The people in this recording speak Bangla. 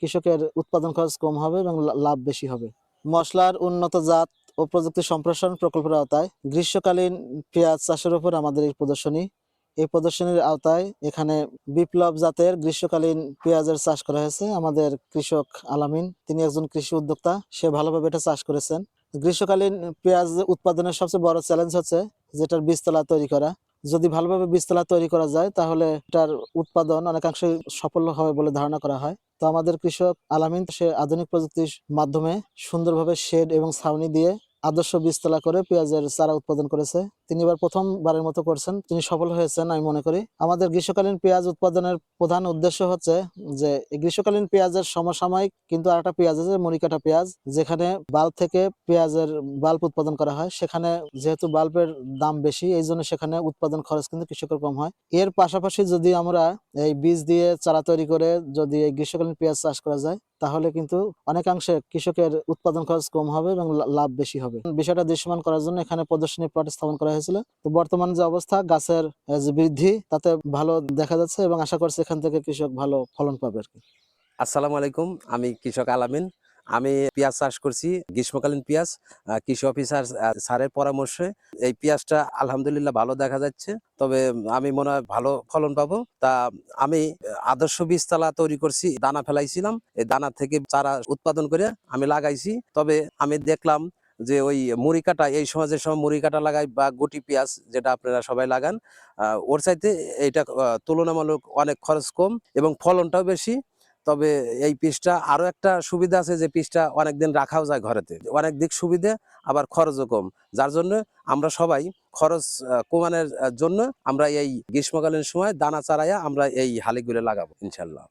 কৃষকের উৎপাদন খরচ কম হবে এবং লাভ বেশি হবে। মশলার উন্নত জাত ও প্রযুক্তি সম্প্রসারণ প্রকল্পের আওতায় গ্রীষ্মকালীন পেঁয়াজ চাষের উপর আমাদের এই প্রদর্শনী। এই প্রদর্শনীর আওতায় এখানে বিপ্লব জাতের গ্রীষ্মকালীন পেঁয়াজের চাষ করা হয়েছে। আমাদের কৃষক আলামিন, তিনি একজন কৃষি উদ্যোক্তা, সে ভালোভাবে এটা চাষ করেছেন। গ্রীষ্মকালীন পেঁয়াজ উৎপাদনের সবচেয়ে বড় চ্যালেঞ্জ হচ্ছে যেটার বীজতলা তৈরি করা। যদি ভালোভাবে বীজতলা তৈরি করা যায়, তাহলে এটার উৎপাদন অনেকাংশে সফল হবে বলে ধারণা করা হয়। তো আমাদের কৃষক আলামিন সে আধুনিক প্রযুক্তির মাধ্যমে সুন্দরভাবে শেড এবং ছাউনি দিয়ে আদর্শ বীজতলা করে পেঁয়াজের চারা উৎপাদন করেছে। তিনি এবার প্রথমবারের মতো করছেন। তিনি সফল হয়েছেন আমি মনে করি। আমাদের গ্রীষ্মকালীন পেঁয়াজ উৎপাদনের প্রধান উদ্দেশ্য হচ্ছে যে গ্রীষ্মকালীন পেঁয়াজের সমসাময়িক কিন্তু আরেকটা পেঁয়াজ আছে, মরিকাটা পেঁয়াজ, যেখানে বাল্ব থেকে পেঁয়াজের বাল্ব উৎপাদন করা হয়। সেখানে যেহেতু বাল্বের দাম বেশি, এই জন্য সেখানে উৎপাদন খরচ কিন্তু কৃষকের কম হয়। এর পাশাপাশি যদি আমরা এই বীজ দিয়ে চারা তৈরি করে যদি এই গ্রীষ্মকালীন পেঁয়াজ চাষ করা যায়, তাহলে কিন্তু অনেকাংশে কৃষকের উৎপাদন খরচ কম হবে এবং লাভ বেশি হবে। বিষয়টা দৃশ্যমান করার জন্য এখানে প্রদর্শনী প্লট স্থাপন করা হয়েছিল। তো বর্তমান যে অবস্থা গাছের যে বৃদ্ধি তাতে ভালো দেখা যাচ্ছে এবং আশা করছি এখান থেকে কৃষক ভালো ফলন পাবে আর কি। আসসালামু আলাইকুম আমি কৃষক আলামিন। আমি পেঁয়াজ চাষ করছি গ্রীষ্মকালীন পেঁয়াজ। কৃষি অফিসার আহ, স্যারের পরামর্শে এই পেঁয়াজটা আলহামদুলিল্লাহ ভালো দেখা যাচ্ছে। তবে আমি মনে হয় ভালো ফলন পাবো। তা আমি আদর্শ বীজতলা তৈরি করছি দানা ফেলাইছিলাম। এই দানা থেকে চারা উৎপাদন করে আমি লাগাইছি। তবে আমি দেখলাম যে ওই মুড়ি কাটা, এই সমাজের সময় মুড়ি কাটা লাগাই বা গুটি পেঁয়াজ যেটা আপনারা সবাই লাগান ওর চাইতে এটা তুলনামূলক অনেক খরচ কম এবং ফলনটাও বেশি। তবে এই পিসটা আরও একটা সুবিধা আছে যে পিসটা অনেকদিন রাখাও যায় ঘরেতে। অনেক দিক সুবিধে, আবার খরচও কম। যার জন্য আমরা সবাই খরচ কমানোর জন্য আমরা এই গ্রীষ্মকালীন সময় দানা চারাইয়া আমরা এই হালিগুলো লাগাবো ইনশাল্লাহ